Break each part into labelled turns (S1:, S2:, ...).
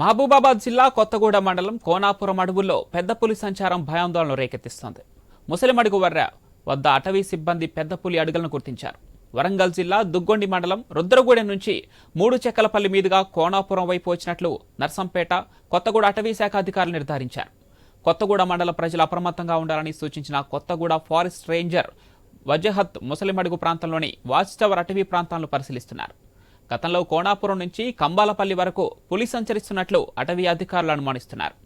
S1: మహబూబాబాద్ జిల్లా కొత్తగూడ మండలం కోనాపురం అడవుల్లో పెద్ద పులి సంచారం భయాందోళన రేకెత్తిస్తోంది. ముసలిమడుగు వర్ర వద్ద అటవీ సిబ్బంది పెద్ద పులి అడుగులను గుర్తించారు. వరంగల్ జిల్లా దుగ్గొండి మండలం రుద్రగూడెం నుంచి మూడు చెక్కలపల్లి మీదుగా కోనాపురం వైపు వచ్చినట్లు నర్సంపేట కొత్తగూడ అటవీ శాఖ అధికారులు నిర్ధారించారు. కొత్తగూడ మండల ప్రజలు అప్రమత్తంగా ఉండాలని సూచించిన కొత్తగూడ ఫారెస్ట్ రేంజర్ వజహత్ ముసలిమడుగు ప్రాంతంలోని వాచ్ టవర్ అటవీ ప్రాంతాలను పరిశీలిస్తున్నారు. గతంలో కోణాపురం నుంచి కంబాలపల్లి వరకు పులి సంచరిస్తున్నట్లు అటవీ అధికారులు అనుమానిస్తున్నారు.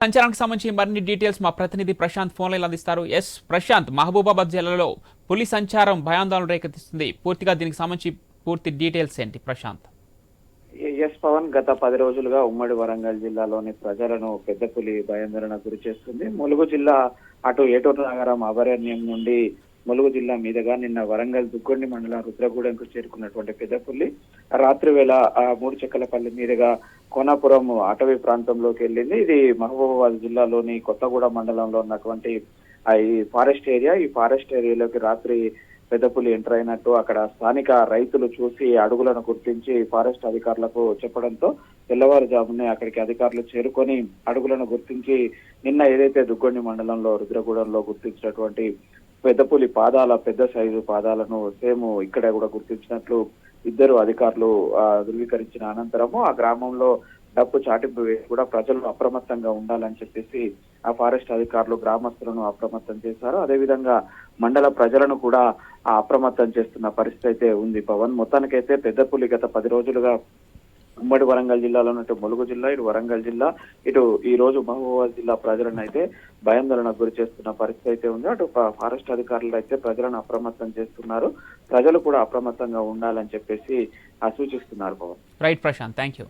S1: సంచారానికి సంబంధించి మరిన్ని డీటెయిల్స్ మా ప్రతినిధి ప్రశాంత్ ఫోన్లైన్ అందిస్తారు. ఎస్ ప్రశాంత్ మహబూబాబాద్ జిల్లాలో పులి సంచారం భయాందోళన రేకెత్తిస్తుంది. పూర్తిగా దీనికి సంబంధించి పూర్తి డీటెయిల్స్ ఏంటి ప్రశాంత్?
S2: ఎస్ పవన్ గత పది రోజులుగా ఉమ్మడి వరంగల్ జిల్లాలోని ప్రజలను పెద్ద పులి భయాందోళన గురి చేస్తుంది. ములుగు జిల్లా అటు ఏటూరు నగరం అభయారణ్యం నుండి ములుగు జిల్లా మీదుగా నిన్న వరంగల్ దుగ్గొండి మండలం రుద్రగూడెంకు చేరుకున్నటువంటి పెద్దపుల్లి రాత్రి వేళ ఆ మూడు చెక్కలపల్లి మీదుగా కోనాపురం అటవీ ప్రాంతంలోకి వెళ్ళింది. ఇది మహబూబాబాద్ జిల్లాలోని కొత్తగూడ మండలంలో ఉన్నటువంటి ఈ ఫారెస్ట్ ఏరియా. ఈ ఫారెస్ట్ ఏరియాలోకి రాత్రి పెద్దపులి ఎంటర్ అయినట్టు అక్కడ స్థానిక రైతులు చూసి అడుగులను గుర్తించి ఫారెస్ట్ అధికారులకు చెప్పడంతో తెల్లవారుజామునే అక్కడికి అధికారులు చేరుకొని అడుగులను గుర్తించి నిన్న ఏదైతే దుగ్గొండి మండలంలో రుద్రగూడెంలో గుర్తించినటువంటి పెద్దపులి పాదాల పెద్ద సైజు పాదాలను సేమ్ ఇక్కడ కూడా గుర్తించినట్లు ఇద్దరు అధికారులు ధృవీకరించిన అనంతరము ఆ గ్రామంలో డప్పు చాటింపు వేసి కూడా ప్రజలు అప్రమత్తంగా ఉండాలని చెప్పేసి ఆ ఫారెస్ట్ అధికారులు గ్రామస్తులను అప్రమత్తం చేశారు. అదేవిధంగా మండల ప్రజలను కూడా ఆ అప్రమత్తం చేస్తున్న పరిస్థితి అయితే ఉంది పవన్. మొత్తానికైతే పెద్ద పులి గత పది రోజులుగా ఉమ్మడి వరంగల్ జిల్లాలో ఉన్నట్టు ములుగు జిల్లా ఇటు వరంగల్ జిల్లా ఇటు ఈ రోజు మహబూబాబాద్ జిల్లా ప్రజలను అయితే భయాందోళనకు గురి చేస్తున్న పరిస్థితి అయితే ఉంది. అటు ఫారెస్ట్ అధికారులు అయితే ప్రజలను అప్రమత్తం చేస్తున్నారు. ప్రజలు కూడా అప్రమత్తంగా ఉండాలని చెప్పేసి ఆ సూచిస్తున్నారు Pawan.
S1: Right Prashanth thank you